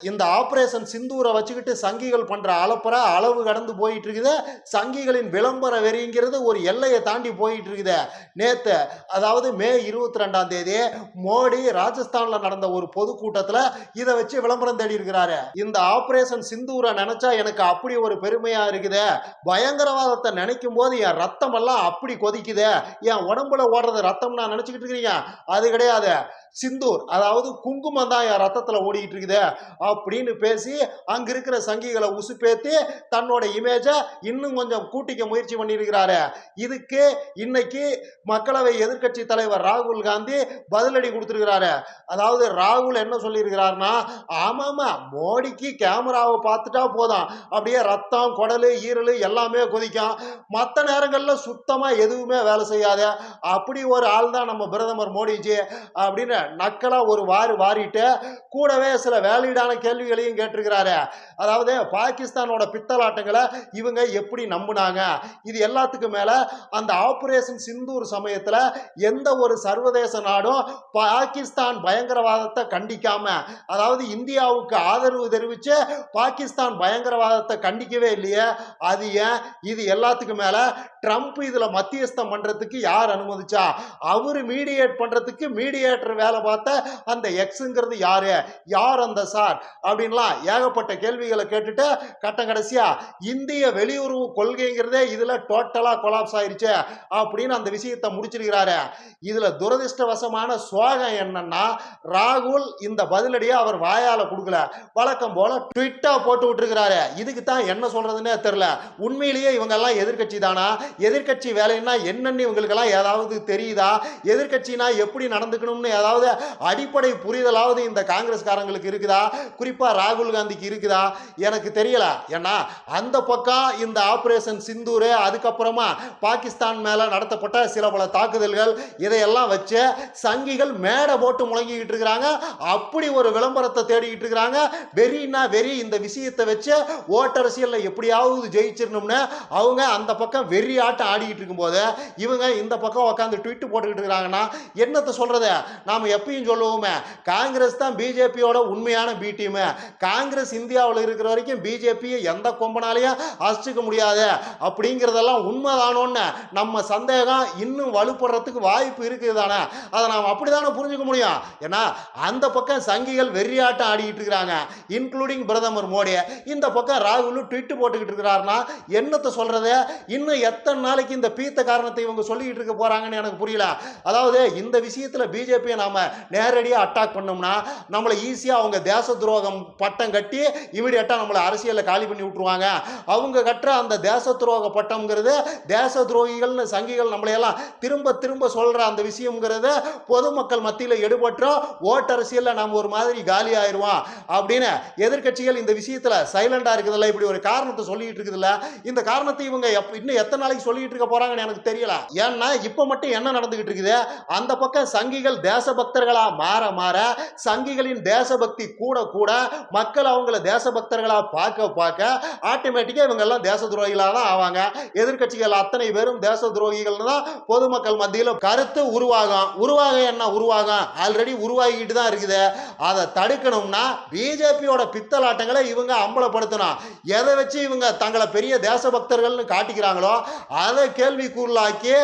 இந்த ஆபரேஷன் சிந்தூரை வச்சுக்கிட்டு சங்கிகள் பண்ற அளப்புற அளவு கடந்து போயிட்டு இருக்குது சங்கிகளின் விளம்பர வெறிங்கிறது ஒரு எல்லையை தாண்டி போயிட்டு இருக்குது நேத்து அதாவது மே இருபத்தி ரெண்டாம் தேதி மோடி ராஜஸ்தான்ல நடந்த ஒரு பொதுக்கூட்டத்துல இதை வச்சு விளம்பரம் தேடி இருக்கிறாரு இந்த ஆபரேஷன் சிந்தூரை நினைச்சா எனக்கு அப்படி ஒரு பெருமையா இருக்குது. பயங்கரவாதத்தை நினைக்கும் போது என் ரத்தம் எல்லாம் அப்படி கொதிக்குது. என் உடம்புல ஓடுறது ரத்தம் நான் நினைச்சுக்கிட்டு இருக்கிறீங்க. அது கிடையாது. சிந்தூர் அதாவது குங்குமம் தான் என் ரத்தத்துல ஓடிக்கிட்டு இருக்குது. அப்படின்னு பேசி அங்க இருக்கிற சங்கிகளை உசுப்பேத்தி தன்னோட இமேஜை இன்னும் கொஞ்சம் கூட்டிக்க முயற்சி பண்ணியிருக்கிறாரு. இதுக்கு இன்னைக்கு மக்களவை எதிர்க்கட்சி தலைவர் ராகுல் காந்தி பதிலடி கொடுத்துருக்கிறாரு. அதாவது ராகுல் என்ன சொல்லியிருக்கிறாருன்னா ஆமாமா மோடிக்கு கேமராவை பார்த்துட்டா போதும். அப்படியே ரத்தம் குடலு ஈரல் எல்லாமே கொதிக்கும். மற்ற நேரங்களில் சுத்தமாக எதுவுமே வேலை செய்யாத அப்படி ஒரு ஆள் தான் நம்ம பிரதமர் மோடிஜி அப்படின்னு நக்கலாக ஒரு வாரி வாரிட்டு கூடவே சில வேலிடான கேள்விகளையும் கேட்டிருக்கிறாரு. அதாவது பாகிஸ்தானோட பித்தலாட்டங்களை இவங்க எப்படி நம்புனாங்க? இது எல்லாத்துக்கும் மேல அந்த ஆபரேஷன் சிந்தூர் சமயத்துல எந்த ஒரு சர்வதேச நாடும் பாகிஸ்தான் பயங்கரவாதத்தை கண்டிக்காம அதாவது இந்தியாவுக்கு ஆதரவு தெரிவிச்சு பாகிஸ்தான் பயங்கரவாதத்தை கண்டிக்கவே இல்லையே. அது ஏன்? இது எல்லாத்துக்கும் மேல ட்ரம்ப் இதுல மத்தியஸ்தம் பண்றதுக்கு யார் அனுமதிச்சா? அவரு மீடியேட் பண்றதுக்கு மீடியேட்டர் வேலை பார்த்த அந்த எக்ஸுங்கிறது யாரு? யார் அந்த சார்? அப்படின்லாம் ஏகப்பட்ட கேள்விகளை கேட்டுட்டு கட்டம் கடைசியா இந்திய வெளியுறவு கொள்கைங்கிறதே இதுல டோட்டலா கொலாப்ஸ் ஆயிருச்சு அப்படின்னு அந்த விஷயத்தை முடிச்சிருக்கிறாரு. இதுல துரதிர்ஷ்டவசமான சோகம் என்னன்னா ராகுல் இந்த பதிலடியை அவர் வாயால கொடுக்கல. வழக்கம் போல ட்விட்டா போட்டு விட்டுருக்கிறாரு. இதுக்கு தான் என்ன சொல்றதுன்னே தெரியல. உண்மையிலேயே இவங்க எல்லாம் எதிர்க்கட்சி தானா? எதிர்கட்சி வேலைன்னா என்னன்னு இவங்களுக்கெல்லாம் ஏதாவது தெரியுதா? எதிர்கட்சினா எப்படி நடந்துக்கணும்னு ஏதாவது அடிப்படை புரிதலாவது இந்த காங்கிரஸ்காரங்களுக்கு இருக்குதா? குறிப்பாக ராகுல் காந்திக்கு இருக்குதா? எனக்கு தெரியல. ஏன்னா அந்த பக்கம் இந்த ஆப்ரேஷன் சிந்தூர் அதுக்கப்புறமா பாகிஸ்தான் மேலே நடத்தப்பட்ட சில பல தாக்குதல்கள் இதையெல்லாம் வச்சு சங்கிகள் மேடை போட்டு முழங்கிக்கிட்டு இருக்கிறாங்க. அப்படி ஒரு விளம்பரத்தை தேடிக்கிட்டு இருக்கிறாங்க. வெறினா வெறி இந்த விஷயத்தை வச்சு ஓட்டரசியலில் எப்படியாவது ஜெயிச்சிடணும்னு அவங்க அந்த பக்கம் வெறி ஆட்டம் ஆடிக்கிட்டு இருக்கும்போது இவங்க இந்த பக்கம் உட்காந்து ட்விட் போட்டுக்கிட்டு இருக்கிறாங்கன்னா என்னத்தை சொல்கிறத நாம் எப்பயும் சொல்லுவோமே காங்கிரஸ் தான் பிஜேபியோட உண்மையான பி முடியுமே காங்கிரஸ் இந்தியாவில் இருக்கிற வரைக்கும் பிஜேபியை எந்த கொம்பனாலையும் அசிச்சுக்க முடியாது. அப்படிங்கிறதெல்லாம் உண்மைதானோன்னு நம்ம சந்தேகம் இன்னும் வலுப்படுறதுக்கு வாய்ப்பு இருக்குது தானே அதை நாம் அப்படி தானே புரிஞ்சுக்க முடியும்? ஏன்னா அந்த பக்கம் சங்கிகள் வெறியாட்டம் ஆடிக்கிட்டு இருக்கிறாங்க. இன்க்ளூடிங் பிரதமர் மோடி. இந்த பக்கம் ராகுல் ட்விட்டு போட்டுக்கிட்டு இருக்கிறாருன்னா என்னத்தை சொல்கிறது இன்னும் எத்தனை நாளைக்கு இந்த பீத்த காரணத்தை இவங்க சொல்லிக்கிட்டு இருக்க போறாங்கன்னு எனக்கு புரியல. அதாவது இந்த விஷயத்துல பிஜேபியை நாம நேரடியாக அட்டாக் பண்ணோம்னா நம்மளை ஈஸியாக அவங்க தேச துரோகம் பட்டம் கட்டி இமீடியட்டாக நம்மளை அரசியலில் காலி பண்ணி விட்டுருவாங்க. அவங்க கட்டுற அந்த தேச துரோக பட்டம்ங்கிறது தேச துரோகிகள்னு சங்கிகள் நம்மளையெல்லாம் திரும்ப திரும்ப சொல்கிற அந்த விஷயம்ங்கிறது பொதுமக்கள் மத்தியில் எடுபட்டுரும் ஓட்டரசியலில் நம்ம ஒரு மாதிரி காலி ஆயிடுவோம் அப்படின்னு எதிர்க்கட்சிகள் இந்த விஷயத்தில் சைலண்டாக இருக்குதுல்ல? இப்படி ஒரு காரணத்தை சொல்லிட்டு இருக்குதுல்ல? இந்த காரணத்தை இவங்க எப் இன்னும் எத்தனை நாளைக்கு சொல்லிட்டு இருக்க போகிறாங்கன்னு எனக்கு தெரியல. ஏன்னா இப்போ மட்டும் என்ன நடந்துகிட்டு இருக்குது? அந்த பக்கம் சங்கிகள் தேசபக்தர்களா மாற மாற சங்கிகளின் தேசபக்தி கூட கூட மக்கள் அவங்கள தேசபக்தர்களாக பார்க்க பார்க்க ஆட்டோமேட்டிக்காக இவங்க எல்லாம் தேச துரோகிகளாக தான் ஆவாங்க. எதிர்க்கட்சிகள் அத்தனை பேரும் தேச துரோகிகள் தான் பொதுமக்கள் மத்தியில் கருத்து உருவாகும். உருவாக என்ன? உருவாகும். ஆல்ரெடி உருவாகிக்கிட்டு தான் இருக்குது. அதை தடுக்கணும்னா பிஜேபியோட பித்தலாட்டங்களை இவங்க அம்பலப்படுத்தணும். எதை வச்சு இவங்க தங்களை பெரிய தேசபக்தர்கள்னு காட்டிக்கிறாங்களோ அதை கேள்விக்குள்ளாக்கி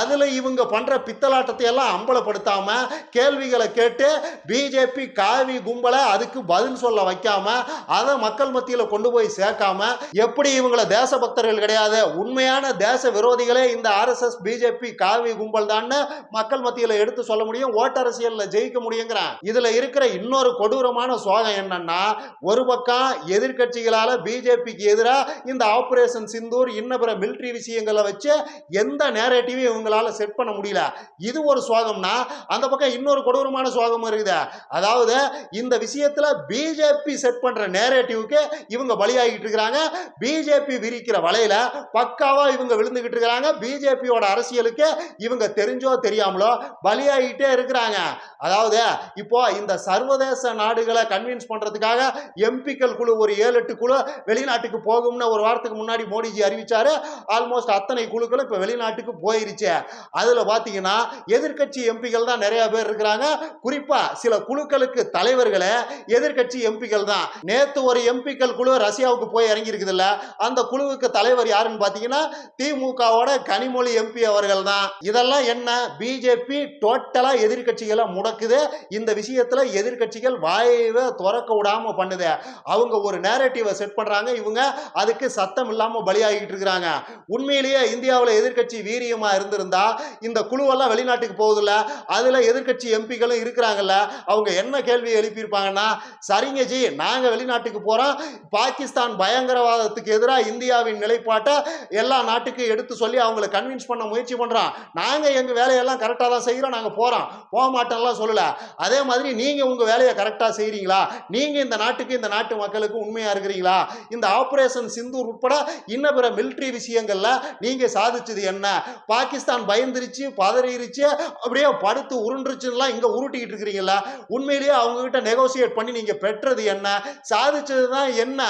அதில் இவங்க பண்ணுற பித்தலாட்டத்தை எல்லாம் அம்பலப்படுத்தாமல் கேள்விகளை கேட்டு பிஜேபி காவி கும்பலை அதுக்கு பதில் சொல்ல வைக்காம அதை மக்கள் மத்தியில் கொண்டு போய் சேர்க்காம எப்படி இவங்களை தேசபக்தர்கள் கிடையாது? உண்மையான தேச விரோதிகளே இந்த ஆர்எஸ்எஸ் பிஜேபி காவி கும்பல் தான் மக்கள் மத்தியில் எடுத்து சொல்ல முடியும் ஓட்டரசியலில் ஜெயிக்க முடியுங்கிறான் இதில் இருக்கிற இன்னொரு கொடூரமான சோகம் என்னன்னா ஒரு பக்கம் எதிர்கட்சிகளால் பிஜேபிக்கு எதிராக இந்த ஆபரேஷன் சிந்தூர் இன்ன பிற மிலிட்ரி விஷயங்களை வச்சு எந்த நேரட்டிவையும் இவங்களால செட் பண்ண முடியல. இது ஒரு சோகம்னா அந்த பக்கம் இன்னொரு கொடூரமான சோகம் இருக்குது. அதாவது இந்த விஷயத்தில் பிஜேபி செட் பண்ற நேரேட்டிவ்க்கு இவங்க பலியாகிட்டு இருக்கிறாங்க. பிஜேபி விரிக்கிற வலையில பக்காவா இவங்க விழுந்துகிட்டு இருக்கிறாங்க. பிஜேபியோட அரசியலுக்கு இவங்க தெரிஞ்சோ தெரியாமலோ பலியாகிட்டே இருக்கிறாங்க. அதாவது இப்போ இந்த சர்வதேச நாடுகளை கன்வின்ஸ் பண்றதுக்காக எம்பிக்கள் குழு ஒரு ஏழு எட்டு குழு வெளிநாட்டுக்கு போகும்னு ஒரு வாரத்துக்கு முன்னாடி மோடிஜி அறிவிச்சாரு. ஆல்மோஸ்ட் அத்தனை குழுக்களும் இப்போ வெளிநாட்டுக்கு போயிருச்சு. அதுல பாத்தீங்கன்னா எதிர்க்கட்சி எம்பிகள் தான் நிறைய பேர் இருக்கிறாங்க. குறிப்பா சில குழுக்களுக்கு தலைவர்களை எதிர்க்கட்சி கட்சி எம்பிக்கள் தான். நேத்து ஒரு எம்பிக்கள் குழு ரஷ்யாவுக்கு போய் இறங்கி இருக்குதுல்ல அந்த குழுவுக்கு தலைவர் யாருன்னு பாத்தீங்கன்னா திமுகவோட கனிமொழி எம்பி அவர்கள் தான். இதெல்லாம் என்ன? பிஜேபி டோட்டலா எதிர்கட்சிகளை முடக்குது. இந்த விஷயத்துல எதிர்கட்சிகள் வாயவே திறக்க விடாம பண்ணுது. அவங்க ஒரு நேரட்டிவை செட் பண்றாங்க. இவங்க அதுக்கு சத்தம் இல்லாம பலியாகிட்டு இருக்கிறாங்க. உண்மையிலேயே இந்தியாவில் எதிர்கட்சி வீரியமா இருந்திருந்தா இந்த குழுவெல்லாம் வெளிநாட்டுக்கு போகுதுல்ல அதுல எதிர்கட்சி எம்பிக்களும் இருக்கிறாங்கல்ல அவங்க என்ன கேள்வி எழுப்பியிருப்பாங்கன்னா சரிங்க ஜி. நாங்கள் வெளிநாட்டுக்கு போகிறோம் பாகிஸ்தான் பயங்கரவாதத்துக்கு எதிராக இந்தியாவின் நிலைப்பாட்டை எல்லா நாட்டுக்கும் எடுத்து சொல்லி அவங்கள கன்வின்ஸ் பண்ண முயற்சி பண்ணுறோம் நாங்கள் எங்கள் வேலையெல்லாம் கரெக்டாக தான் செய்கிறோம் நாங்கள் போகிறோம் போக மாட்டோம்லாம் சொல்லலை. அதே மாதிரி நீங்கள் உங்கள் வேலையை கரெக்டாக செய்கிறீங்களா நீங்கள் இந்த நாட்டுக்கு இந்த நாட்டு மக்களுக்கு உண்மையாக இருக்கிறீங்களா? இந்த ஆப்ரேஷன் சிந்தூர் உட்பட இன்ன பிற மிலிட்ரி விஷயங்களில் நீங்கள் சாதிச்சது என்ன? பாகிஸ்தான் பயந்துருச்சு பதறிருச்சு அப்படியே படுத்து உருண்டுருச்சுலாம் இங்கே உருட்டிக்கிட்டு இருக்கிறீங்களா உண்மையிலேயே அவங்ககிட்ட நெகோசியேட் பண்ணி நீங்கள் பெற்றது என்ன? சாதிச்சது தான் என்ன?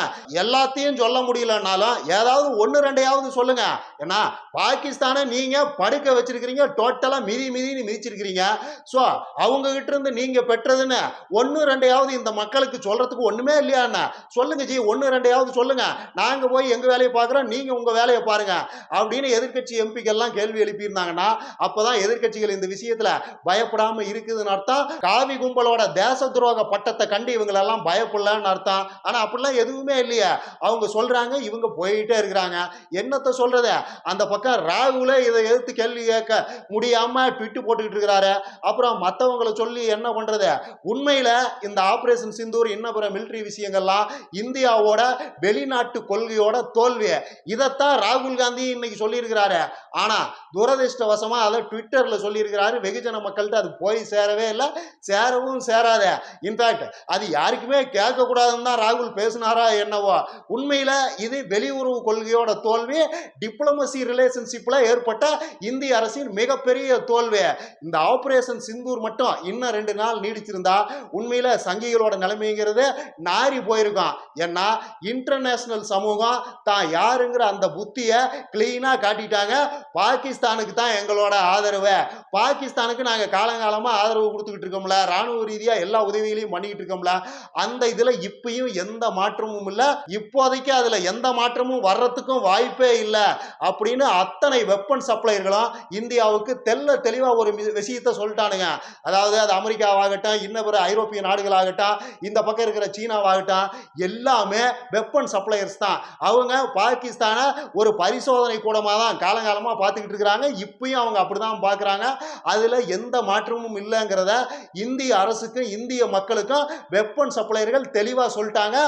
எல்லாத்தையும் சொல்ல முடியலனாலும் ஏதாவது ஒன்று ரெண்டையாவது சொல்லுங்க. ஏன்னா பாகிஸ்தானை நீங்க படுக்க வச்சிருக்கிறீங்க டோட்டலாக மிதி மிதின்னு மிதிச்சிருக்கிறீங்க. ஸோ அவங்க கிட்ட இருந்து நீங்க பெற்றதுன்னு ஒன்று ரெண்டையாவது இந்த மக்களுக்கு சொல்றதுக்கு ஒண்ணுமே இல்லையாண்ணா சொல்லுங்க ஜி ஒன்று ரெண்டையாவது சொல்லுங்க. நாங்க போய் எங்க வேலையை பார்க்குறோம் நீங்க உங்க வேலையை பாருங்க. அப்படின்னு எதிர்க்கட்சி எம்பிக்கள்லாம் கேள்வி எழுப்பியிருந்தாங்கன்னா அப்போதான் எதிர்க்கட்சிகள் இந்த விஷயத்தில் பயப்படாமல் இருக்குதுன்னு அர்த்தம். காவி கும்பலோட தேச துரோக பட்டத்தை கண்டு இவங்களெல்லாம் பயப்படலன்னு அர்த்தம். ஆனால் அப்படிலாம் எதுவுமே இல்லையே. அவங்க சொல்கிறாங்க இவங்க போயிட்டே இருக்கிறாங்க. என்னத்தை சொல்றது? அந்த பக்கம் ராகுலே இதை எதிர்த்து கேள்வி கேட்க முடியாமல் ட்விட்டு போட்டுக்கிட்டு இருக்கிறாரு. அப்புறம் மற்றவங்களை சொல்லி என்ன பண்ணுறது உண்மையில் இந்த ஆப்ரேஷன் சிந்தூர் இன்னும் பிற மிலிட்ரி விஷயங்கள்லாம் இந்தியாவோட வெளிநாட்டு கொள்கையோட தோல்வி. இதைத்தான் ராகுல் காந்தி இன்னைக்கு சொல்லியிருக்கிறாரு. ஆனால் துரதிருஷ்டவசமாக அதை ட்விட்டரில் சொல்லியிருக்கிறாரு. வெகுஜன மக்கள்கிட்ட அது போய் சேரவே இல்லை. சேரவும் சேராத. இன்ஃபேக்ட் அது யாருக்குமே கேட்கக்கூடாதுன்னு தான் ராகுல் பேசினாரா என்னவோ. உண்மையில் இது வெளியுறவு கொள்கையோட தோல்வி டிப்ளமசி ரிலேஷன்ஷிப்பில் ஏற்பட்ட இந்திய அரசின் மிகப்பெரிய தோல்வி. இந்த ஆப்ரேஷன் சிந்தூர் மட்டும் இன்னும் ரெண்டு நாள் நீடிச்சிருந்தா உண்மையில் சங்கிகளோட நிலைமைங்கிறது நாரி போயிருக்கும். ஏன்னா இன்டர்நேஷனல் சமூகம் தான் யாருங்கிற அந்த புத்தியை கிளீனாக காட்டிட்டாங்க. பாகிஸ்தானுக்கு தான் எங்களோட ஆதரவு. பாகிஸ்தானுக்கு நாங்கள் காலங்காலமாக ஆதரவு கொடுத்துக்கிட்டு இருக்கோம்ல. ராணுவ ரீதியாக எல்லா உதவிகளையும் பண்ணிக்கிட்டு இருக்கோம்ல. அந்த இதுல இப்பயும் எந்த மாற்றமும் இல்ல. இப்போதைக்கு அதுல எந்த மாற்றமும் வர்றதுக்கும் வாய்ப்பே இல்லை அப்படின்னு அத்தனை வெப்பன் சப்ளையர்களும் இந்தியாவுக்கு தெல்ல தெளிவா ஒரு விஷயத்தை விஷயத்த சொல்லிட்டானுங்க. அதாவது அது அமெரிக்காவாகட்டும் இன்ன பிற ஐரோப்பிய நாடுகளாகட்டும் இந்த பக்கம் இருக்கிற சீனாவாகட்டும் எல்லாமே வெப்பன் சப்ளையர்ஸ் தான். அவங்க பாகிஸ்தானை ஒரு பரிசோதனை கூடமாக தான் காலங்காலமாக பார்த்துக்கிட்டு இருக்கிறாங்க. இப்பயும் அவங்க அப்படிதான் பார்க்குறாங்க. அதில் எந்த மாற்றமும் இல்லைங்கிறத இந்திய அரசுக்கும் இந்திய மக்களுக்கும் வெப்பன் சப்ளையர்கள் தெளிவாக சொல்லிட்டாங்க.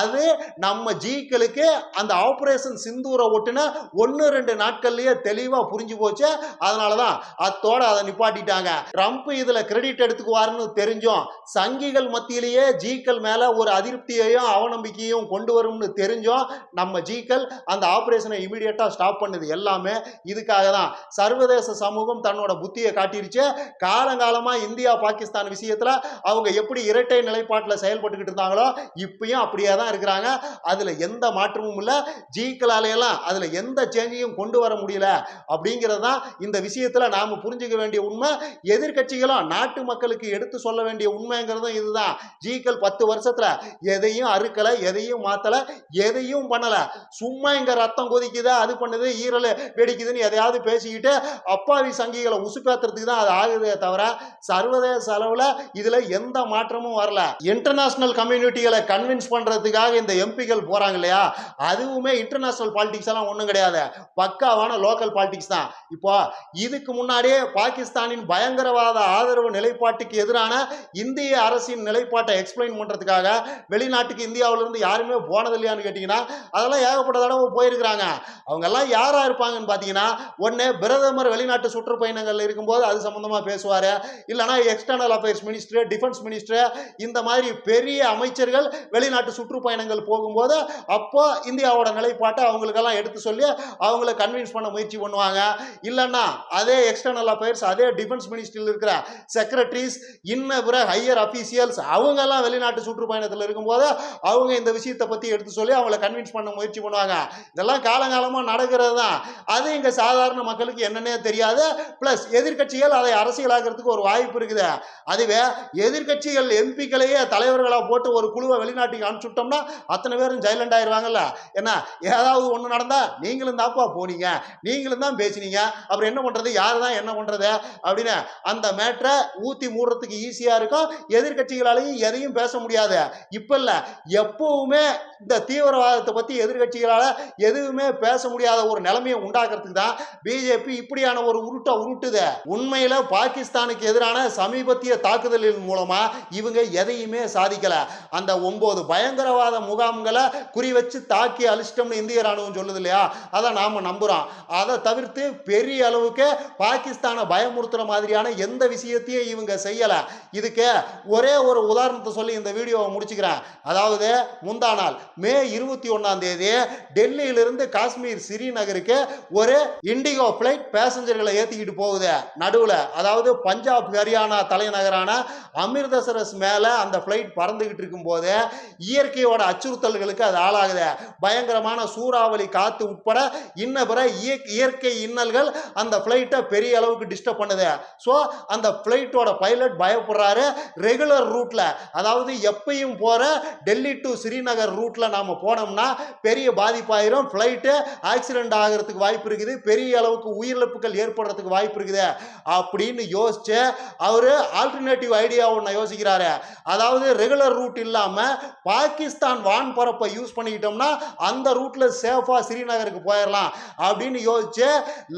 அது நம்ம ஜிக்களுக்கு அந்த ஆபரேஷன் சிந்தூரை ஒட்டுன ஒன்று ரெண்டு நாட்கள்லயே தெளிவாக புரிஞ்சு போச்சு. அதனால தான் அத்தோட அதை நிப்பாட்டிட்டாங்க. ட்ரம்ப் இதில் கிரெடிட் எடுத்துக்குவார்னு தெரிஞ்சோம் சங்கிகள் மத்தியிலேயே ஜிக்கள் மேலே ஒரு அதிருப்தியையும் அவநம்பிக்கையும் கொண்டு வரும்னு தெரிஞ்சோம் நம்ம ஜிக்கள் அந்த ஆபரேஷனை இமீடியட்டாக ஸ்டாப் பண்ணது எல்லாமே இதுக்காக தான். சர்வதேச சமூகம் தன்னோட புத்தியை காட்டிருச்சு. காலங்காலமாக இந்தியா பாகிஸ்தான் விஷயத்தில் அவங்க எப்படி இரட்டை நிலைப்பாட்டில் செயல்பட்டுக்கிட்டு இருந்தாங்களோ இப்பயும் அப்படியே தான் இருக்கிறாங்க. அதில் எந்த மாற்றமும் இல்லை. ஜீக்களாலேயெல்லாம் அதில் எந்த சேஞ்சையும் கொண்டு வர முடியல. அப்படிங்கிறது தான் இந்த விஷயத்தில் நாம் புரிஞ்சுக்க வேண்டிய உண்மை. எதிர்க்கட்சிகளும் நாட்டு மக்களுக்கு எடுத்து சொல்ல வேண்டிய உண்மைங்கிறதும் இதுதான். ஜீக்கள் பத்து வருஷத்தில் எதையும் அறுக்கலை எதையும் மாற்றலை எதையும் பண்ணலை. சும்மா இங்கே ரத்தம் கொதிக்குது அது பண்ணுது ஈரல் வெடிக்குதுன்னு எதையாவது பேசிக்கிட்டு அப்பாவி சங்கிகளை உசுப்பேத்துறதுக்கு தான் அது ஆகுதே தவிர சர்வதேச அளவில் இதில் எந்த மாற்றமும் வரல. இன்டர்நேஷனல் கம்யூனிட்டிகளை கன்வின்ஸ் பண்ணுறதுக்காக இந்த எம்பிக்கள் போகிறாங்க இல்லையா? அதுவுமே இன்டர்நேஷனல் பாலிடிக்ஸ் எல்லாம் ஒன்றும் கிடையாது. பக்காவான லோக்கல் பாலிடிக்ஸ் தான். இப்போ இதுக்கு முன்னாடியே பாகிஸ்தானின் பயங்கரவாத ஆதரவு நிலைப்பாட்டுக்கு எதிரான இந்திய அரசின் நிலைப்பாட்டை எக்ஸ்பிளைன் பண்ணுறதுக்காக வெளிநாட்டுக்கு இந்தியாவிலிருந்து யாருமே போனது இல்லையான்னு கேட்டிங்கன்னா அதெல்லாம் ஏகப்பட்ட தடவை போயிருக்கிறாங்க. அவங்கெல்லாம் யாராக இருப்பாங்கன்னு பார்த்தீங்கன்னா ஒன்று பிரதமர் வெளிநாட்டு சுற்றுப்பயணங்கள் இருக்கும்போது அது சம்மந்தமாக பேசுவார். இல்லைனா external affairs minister defence minister இந்த மாதிரி பெரிய அமைச்சர்கள் வெளிநாட்டு சுற்றுப்பயணங்கள் போகும்போது அப்போ இந்தியாவோட நிலைப்பாட்டை அவங்களுக்கெல்லாம் எடுத்து சொல்லி அவங்கள கன்வின்ஸ் பண்ண முயற்சி பண்ணுவாங்க. இல்லைன்னா அதே எக்ஸ்டர்னல் அஃபேர்ஸ் அதே டிஃபென்ஸ் மினிஸ்ட்ரியில் இருக்கிற செக்ரட்டரிஸ் இன்ன பிற ஹையர் அஃபீஷியல்ஸ் அவங்கெல்லாம் வெளிநாட்டு சுற்றுப்பயணத்தில் இருக்கும்போது அவங்க இந்த விஷயத்தை பற்றி எடுத்து சொல்லி அவங்கள கன்வின்ஸ் பண்ண முயற்சி பண்ணுவாங்க. இதெல்லாம் காலங்காலமாக நடக்கிறது தான். அது இங்கே சாதாரண மக்களுக்கு என்னன்னே தெரியாது. ப்ளஸ் எதிர்க்கட்சிகள் அதை அரசியலாகிறதுக்கு ஒரு வாய்ப்பு இருக்குது. அதுவே எதிர்க்கட்சிகள் எம்பிக்களையே தலைவர் தலைவர்களாக போட்டு ஒரு குழுவை வெளிநாட்டுக்கு அனுப்பிச்சுட்டோம்னா அத்தனை பேரும் ஜெயிலண்ட் ஆயிடுவாங்கல்ல என்ன? ஏதாவது ஒண்ணு நடந்தா நீங்களும் தான்ப்பா போனீங்க. நீங்களும் தான் பேசினீங்க. அப்புறம் என்ன பண்றது? யாரு தான் என்ன பண்றது? அப்படின்னு அந்த மேட்ரை ஊத்தி மூடுறதுக்கு ஈஸியா இருக்கும். எதிர்கட்சிகளாலையும் எதையும் பேச முடியாது. இப்ப இல்ல எப்பவுமே இந்த தீவிரவாதத்தை பத்தி எதிர்க்கட்சிகளால எதுவுமே பேச முடியாத ஒரு நிலைமையை உண்டாக்குறதுக்கு தான் பிஜேபி இப்படியான ஒரு உருட்டை உருட்டுது. உண்மையில பாகிஸ்தானுக்கு எதிரான சமீபத்திய தாக்குதலின் மூலமா இவங்க எதையுமே சாதிக்கலை. அந்த ஒம்பது பயங்கரவாத முகாம்களை குறி வச்சு தாக்கி அழிச்சிட்டோம்னு இந்திய ராணுவம் சொல்லுது இல்லையா? அதை நாம் நம்புகிறோம் அதை தவிர்த்து பெரிய அளவுக்கு பாகிஸ்தானை பயமுறுத்துகிற மாதிரியான எந்த விஷயத்தையும் இவங்க செய்யலை. இதுக்கு ஒரே ஒரு உதாரணத்தை சொல்லி இந்த வீடியோவை முடிச்சுக்கிறேன். அதாவது முந்தா நாள் மே இருபத்தி ஒன்றாம் தேதி டெல்லியிலிருந்து காஷ்மீர் ஸ்ரீநகருக்கு ஒரு இண்டிகோ ஃப்ளைட் பேசஞ்சர்களை ஏற்றிக்கிட்டு போகுது. நடுவில் அதாவது பஞ்சாப் ஹரியானா தலைநகரான அமிர்தசரஸ் மேலே அந்த ஃப்ளைட் பறந்துகிட்டு இருக்கும்போது இயற்கையோட அச்சுறுத்தல்களுக்கு அது ஆளாகுது. பயங்கரமான சூறாவளி காற்று உட்பட இன்ன பிற இயற்கை இன்னல்கள் அந்த ஃப்ளைட்டை பெரிய அளவுக்கு டிஸ்டர்ப் பண்ணுது. ஸோ அந்த ஃப்ளைட்டோட பைலட் பயப்படுறாரு ரெகுலர் ரூட்டில் அதாவது எப்பயும் போகிற டெல்லி டு ஸ்ரீநகர் ரூட்டில் நாம் போனோம்னா பெரிய பாதிப்பாயிரும். ஃப்ளைட்டு ஆக்சிடென்ட் ஆகிறதுக்கு வாய்ப்பு இருக்குது. பெரிய அளவுக்கு உயிரிழப்புகள் ஏற்படுறதுக்கு வாய்ப்பு இருக்குது. அப்படின்னு யோசிச்சு அவர் ஆல்டர்னேட்டிவ் ஐடியா ஒன்று யோசிக்கிறாரு. அதாவது ரெகுலர் ரூட் இல்லாமல் பாகிஸ்தான் வான்பரப்பை யூஸ் பண்ணிக்கிட்டோம்னா அந்த ரூட்டில் சேஃபாக ஸ்ரீநகருக்கு போயிடலாம் அப்படின்னு யோசிச்சு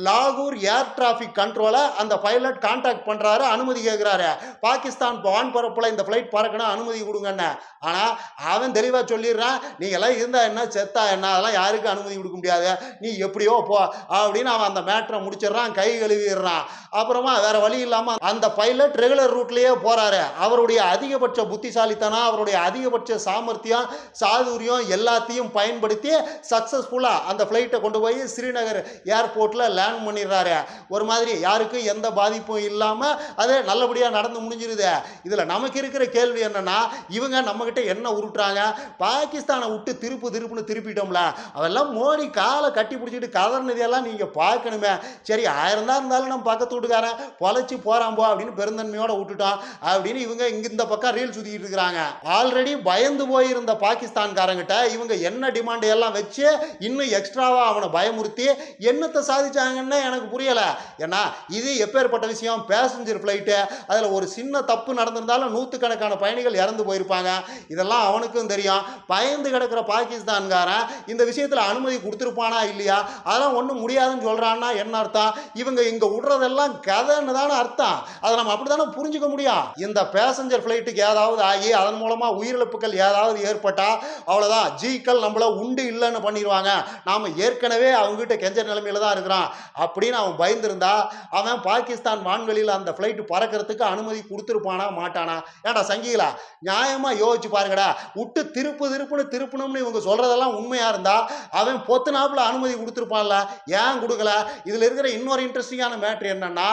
லாகூர் ஏர் டிராஃபிக் கண்ட்ரோலை அந்த பைலட் கான்டாக்ட் பண்ணுறாரு அனுமதி கேட்குறாரு பாகிஸ்தான் வான்பரப்பில் இந்த ஃப்ளைட் பறக்கணும் அனுமதி கொடுங்கன்னு. ஆனால் அவன் தெளிவாக சொல்லிடுறான் நீங்களாம் இருந்தா என்ன செத்தா என்ன அதெல்லாம் யாருக்கும் அனுமதி கொடுக்க முடியாது. நீ எப்படியோ போ அப்படின்னு அவன் அந்த மேட்ரை முடிச்சிடுறான் கை கழுவிடுறான். அப்புறமா வேற வழி இல்லாமல் அந்த பைலட் ரெகுலர் ரூட்லேயே போறாரு. அவருடைய அதிகபட்ச புத்திசாலித்தனம் அவருடைய அதிகபட்ச சாமர்த்தியம் சாதுரியம் எல்லாத்தையும் பயன்படுத்தி சக்ஸஸ்ஃபுல்லாக அந்த ஃப்ளைட்டை கொண்டு போய் ஸ்ரீநகர் ஏர்போர்ட்டில் லேண்ட் பண்ணிடுறாரு. ஒரு மாதிரி யாருக்கும் எந்த பாதிப்பும் இல்லாமல் அது நல்லபடியாக நடந்து முடிஞ்சிருது. இதில் நமக்கு இருக்கிற கேள்வி என்னென்னா இவங்க நம்மக்கிட்ட என்ன உருட்டுறாங்க? பாகிஸ்தானை விட்டு திருப்பு திருப்புன்னு திருப்பிட்டோம்ல அதெல்லாம் மோடி காலை கட்டி பிடிச்சிட்டு கதர்னதையெல்லாம் நீங்கள் பார்க்கணுமே. சரி ஆயிரம் தான் இருந்தாலும் நம்ம பக்கத்து வீட்டுக்காரன் பொழைச்சி போகிறான் போ அப்படின்னு பெருந்தன்மையோடு விட்டுட்டோம் அப்படின்னு இவங்க இங்கே இந்த பக்கம் ரீல் சுற்றிக்கிட்டு வச்சிருக்கிறாங்க. ஆல்ரெடி பயந்து போயிருந்த பாகிஸ்தான்காரங்கிட்ட இவங்க என்ன டிமாண்ட் எல்லாம் வச்சு இன்னும் எக்ஸ்ட்ராவா அவனை பயமுறுத்தி என்னத்தை சாதிச்சாங்கன்னு எனக்கு புரியல. ஏன்னா இது எப்பேற்பட்ட விஷயம்? பேசஞ்சர் ஃப்ளைட்டு அதில் ஒரு சின்ன தப்பு நடந்திருந்தாலும் நூற்றுக்கணக்கான பயணிகள் இறந்து போயிருப்பாங்க. இதெல்லாம் அவனுக்கும் தெரியும். பயந்து கிடக்கிற பாகிஸ்தான்காரன் இந்த விஷயத்தில் அனுமதி கொடுத்துருப்பானா இல்லையா? அதெல்லாம் ஒன்றும் முடியாதுன்னு சொல்கிறான்னா என்ன அர்த்தம்? இவங்க இங்கே விடுறதெல்லாம் கதைன்னு தானே அர்த்தம். அதை நம்ம அப்படி தானே புரிஞ்சுக்க முடியும்? இந்த பேசஞ்சர் ஃப்ளைட்டுக்கு ஏதாவது ஆகி அதன் மூலமாக உயிரிழப்புகள் ஏதாவது ஏற்பட்டால் அவ்வளோதான் ஜீக்கள் நம்மள உண்டு இல்லைன்னு பண்ணிடுவாங்க. நாம் ஏற்கனவே அவங்ககிட்ட கெஞ்ச நிலைமையில தான் இருக்கிறான். அப்படின்னு அவன் பயந்துருந்தா அவன் பாகிஸ்தான் வான்வெளியில் அந்த ஃப்ளைட்டு பறக்கிறதுக்கு அனுமதி கொடுத்துருப்பானா மாட்டானா? ஏன்டா சங்கிகளா நியாயமாக யோசிச்சு பாருங்கடா. விட்டு திருப்பு திருப்புன்னு திருப்பணும்னு இவங்க சொல்கிறதெல்லாம் உண்மையாக இருந்தால் அவன் பொத்து நாப்பில் அனுமதி கொடுத்துருப்பான்ல. ஏன் கொடுக்கல? இதில் இருக்கிற இன்னொரு இன்ட்ரெஸ்டிங்கான மேட்ரு என்னன்னா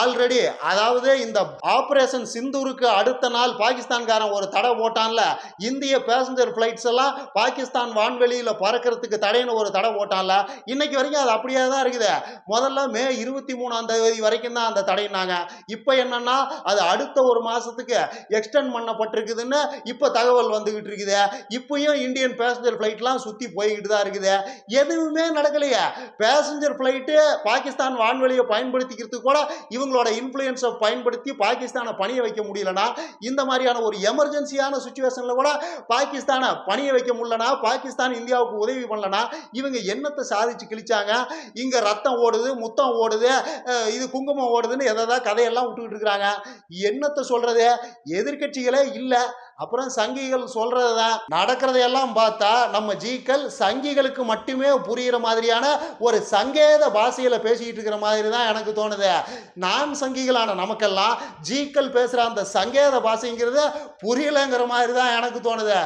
ஆல்ரெடி அதாவது இந்த ஆப்ரேஷன் சிந்தூருக்கு அடுத்த நாள் பாகிஸ்தான்காரன் ஒரு தடை போட்டான்ல இந்திய பேசஞ்சர் ஃப்ளைட்ஸ் எல்லாம் பாகிஸ்தான் வான்வெளியில் பறக்கிறதுக்கு தடைன்னு ஒரு தடை போட்டான்ல இன்னைக்கு வரைக்கும் அது அப்படியே தான் இருக்குது. முதல்ல மே இருபத்தி மூணாம் தேதி வரைக்கும் தான் அந்த தடைனாங்க இப்போ என்னன்னா அது அடுத்த ஒரு மாசத்துக்கு எக்ஸ்டெண்ட் பண்ணப்பட்டிருக்குதுன்னு இப்போ தகவல் வந்துகிட்டு இருக்குது. இப்பயும் இந்தியன் பேசஞ்சர் ஃப்ளைட்லாம் சுற்றி போய்கிட்டு தான் இருக்குது. எதுவுமே நடக்கலையே. பேசஞ்சர் ஃப்ளைட்டு பாகிஸ்தான் வான்வெளியை பயன்படுத்திக்கிறதுக்கு கூட இவங்களோட இன்ஃப்ளூயன்ஸை பயன்படுத்தி பாகிஸ்தானை பணிய வைக்க முடியலன்னா இந்த மாதிரியான ஒரு எமர்ஜென்சியான சுச்சுவேஷனில் கூட பாகிஸ்தானை பணிய வைக்க முடியலனா பாகிஸ்தான் இந்தியாவுக்கு உதவி பண்ணலனா இவங்க என்னத்தை சாதிச்சு கிழிச்சாங்க? இங்கே ரத்தம் ஓடுது முத்தம் ஓடுது இது குங்குமம் ஓடுதுன்னு எதை கதையெல்லாம் விட்டுக்கிட்டு இருக்கிறாங்க? என்னத்தை சொல்றது? எதிர்க்கட்சிகளே இல்லை. அப்புறம் சங்கிகள் சொல்றது தான் நடக்கிறதையெல்லாம் பார்த்தா நம்ம ஜீக்கள் சங்கிகளுக்கு மட்டுமே புரிகிற மாதிரியான ஒரு சங்கேத பாஷையில் பேசிக்கிட்டு இருக்கிற மாதிரி தான் எனக்கு தோணுது. நான் சங்கிகளான நமக்கெல்லாம் ஜீக்கள் பேசுகிற அந்த சங்கேத பாஷைங்கிறது புரியலைங்கிற மாதிரி தான் எனக்கு தோணுது.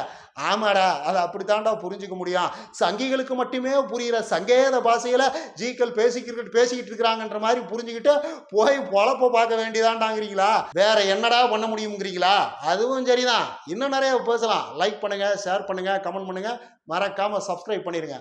ஆமாடா அதை அப்படித்தான்டா புரிஞ்சுக்க முடியும். சங்கிகளுக்கு மட்டுமே புரிகிற சங்கேத பாஷையில் ஜீக்கள் பேசிக்கிட்டு பேசிக்கிட்டு இருக்கிறாங்கன்ற மாதிரி புரிஞ்சுக்கிட்டு போய் பொழப்ப பார்க்க வேண்டியதாண்டாங்கிறீங்களா வேற என்னடா பண்ண முடியுங்கிறீங்களா அதுவும் சரிதான். இன்னும் நிறைய பேசலாம். லைக் பண்ணுங்க ஷேர் பண்ணுங்க கமெண்ட் பண்ணுங்க. மறக்காம சப்ஸ்கிரைப் பண்ணிருங்க.